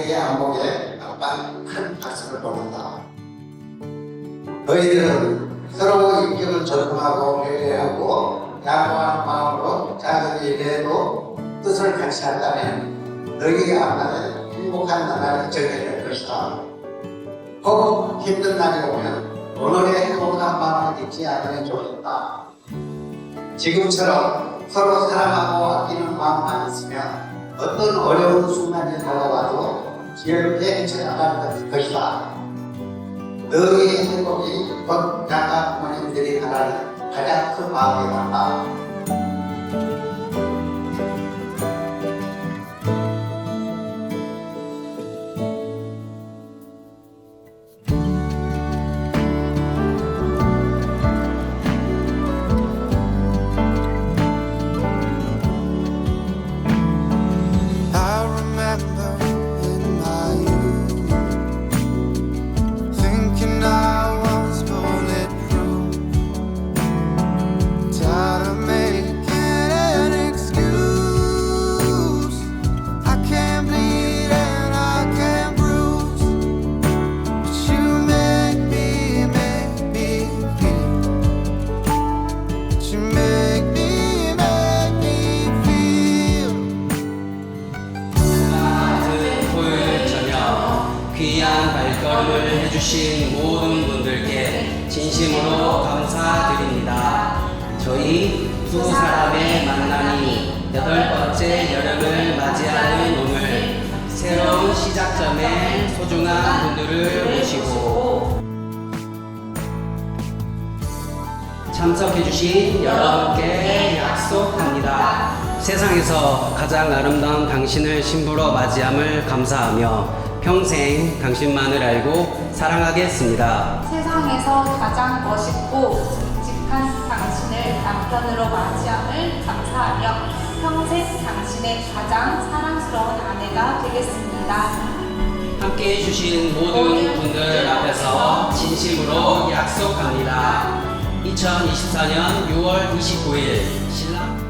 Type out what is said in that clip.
선택의 안목에 아빠 큰 박수를 보낸다. 너희들은 서로 인격을 존중하고 배려하고 양호한 마음으로 작은 일에도 뜻을 같이 한다면 너희가 앞날에 행복한 나라를 정해낼 것이다. 혹 힘든 날이 오면 오늘의 행복한 마음을 잊지 않으면 좋겠다. 지금처럼 서로 사랑하고 아끼는 마음만 있으면 어떤 어려운 순간이 다가와도 기회롭게 헤쳐나갈 것이다. 너희의 행복이 곧 양가 부모님들이 바라는 가장 큰 마음이 같다. 주신 모든 분들께 진심으로 감사드립니다. 저희 두 사람의 만남이 여덟 번째 여름을 맞이하는 오늘 새로운 시작점에 소중한 분들을 모시고 참석해주신 여러분께 약속합니다. 세상에서 가장 아름다운 당신을 신부로 맞이함을 감사하며 평생 당신만을 알고 사랑하겠습니다. 세상에서 가장 멋있고 듬직한 당신을 남편으로 맞이함을 감사하며 평생 당신의 가장 사랑스러운 아내가 되겠습니다. 함께 해주신 모든 분들 앞에서 진심으로 약속합니다. 2024년 6월 29일 신랑